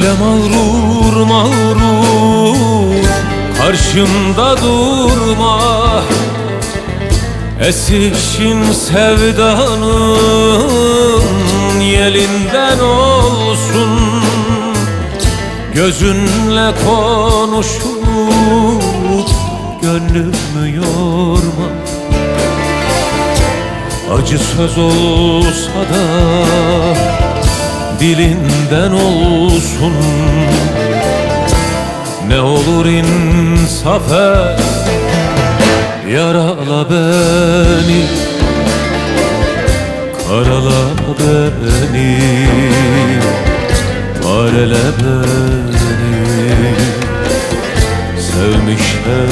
Öyle mağrur mağrur Karşımda durma. Esişim sevdanın Yelinden olsun. Gözünle konuşup Gönlümü yorma. Acı söz olsa da Dilinden olsun. Ne olur insaf et Yarala beni. Karala beni Parele beni. Sevmişem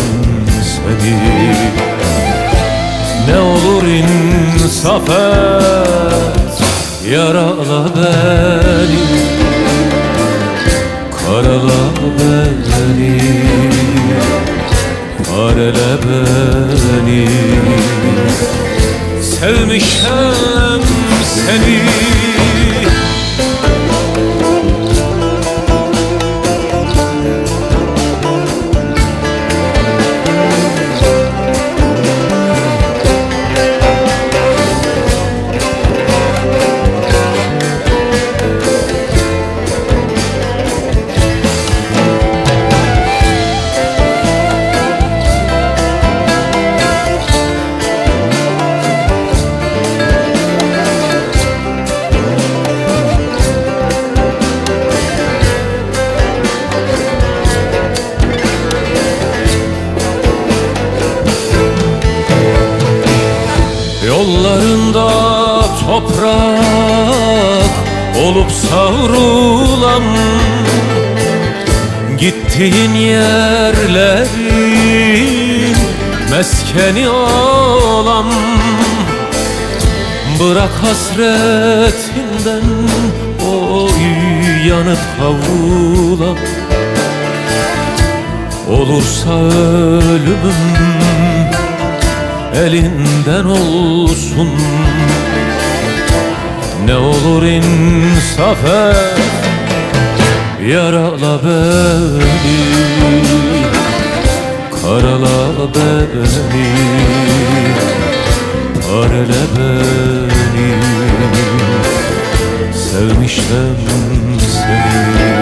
seni. Ne olur insaf et Yarala beni Karala beni Karele beni. Sevmişem seni olup savrulan Gittiğin yerlerin meskeni olan Bırak hasretinden oy yanıp kavrulan Olursa ölümüm elinden olsun Ne olur insaf Yarala beni. Karala beni Parele beni. Sevmiştim seni.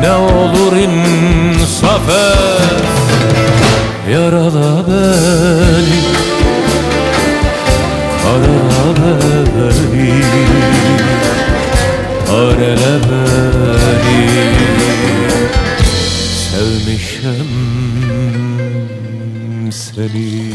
Ne olur insaf et Yarala beni yar ele beni Sevmişim seni.